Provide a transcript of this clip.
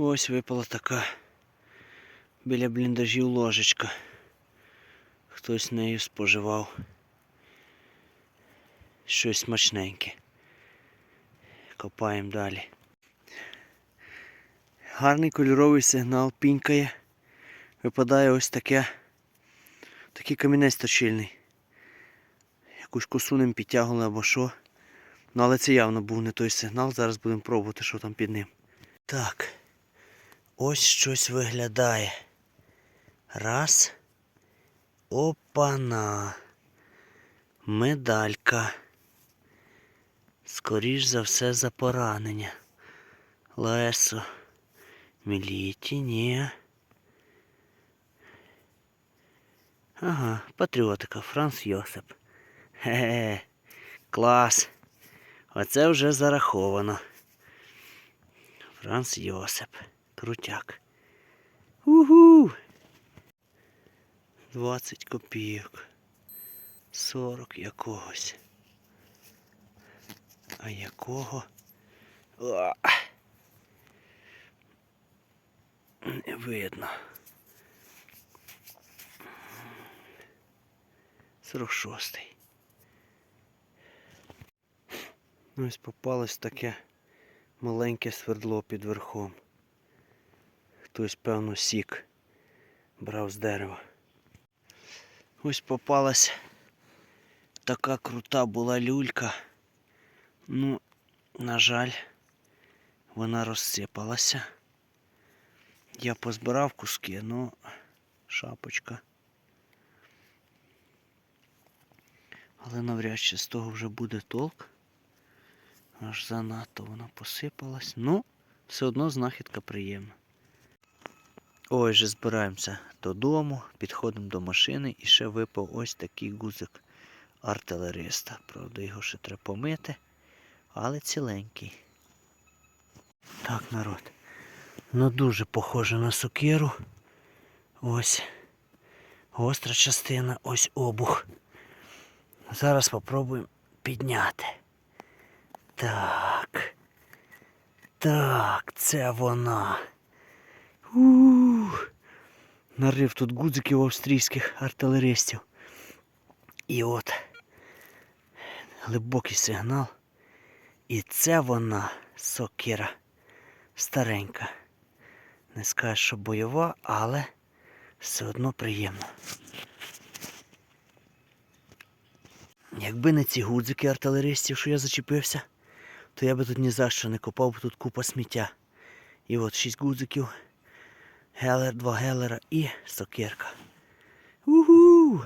Ось випала така біля бліндажів ложечка. Хтось нею споживав щось смачненьке. Копаємо далі. Гарний кольоровий сигнал пінькає. Випадає ось таке. Такий камінець точильний. Якусь косу ним підтягували або що. Ну але це явно був не той сигнал. Зараз будемо пробувати, що там під ним. Так. Ось щось виглядає. Раз. Опана. Медалька. Скоріш за все за поранення. Лесо. Міліті, ні. Ага, патріотика, Франц Йосип. Хе-хе. Клас. Оце вже зараховано. Франц Йосип. Крутяк. Угу. 20 копійок. 40 якогось. А якого? О! Не видно. 46. Ось попалось таке маленьке свердло під верхом. Хтось, певно, сік брав з дерева. Ось попалась така крута була люлька. Ну, на жаль, вона розсипалася. Я позбирав куски, ну, шапочка. Але навряд чи з того вже буде толк. Аж занадто вона посипалась. Ну, все одно знахідка приємна. Ой, вже збираємося додому, підходимо до машини і ще випав ось такий гузик артилериста. Правда, його ще треба помити, але ціленький. Так, народ. Ну дуже похоже на сокиру. Ось гостра частина, ось обух. Зараз спробуємо підняти. Так. Так, це вона. Нарив тут гудзиків австрійських артилеристів. І от глибокий сигнал. І це вона сокира старенька. Не скажеш, що бойова, але все одно приємно. Якби не ці гудзики артилеристів, що я зачепився, то я би тут ні за що не копав, бо тут купа сміття. І от шість гудзиків, гелер, два гелера і сокирка. Угу!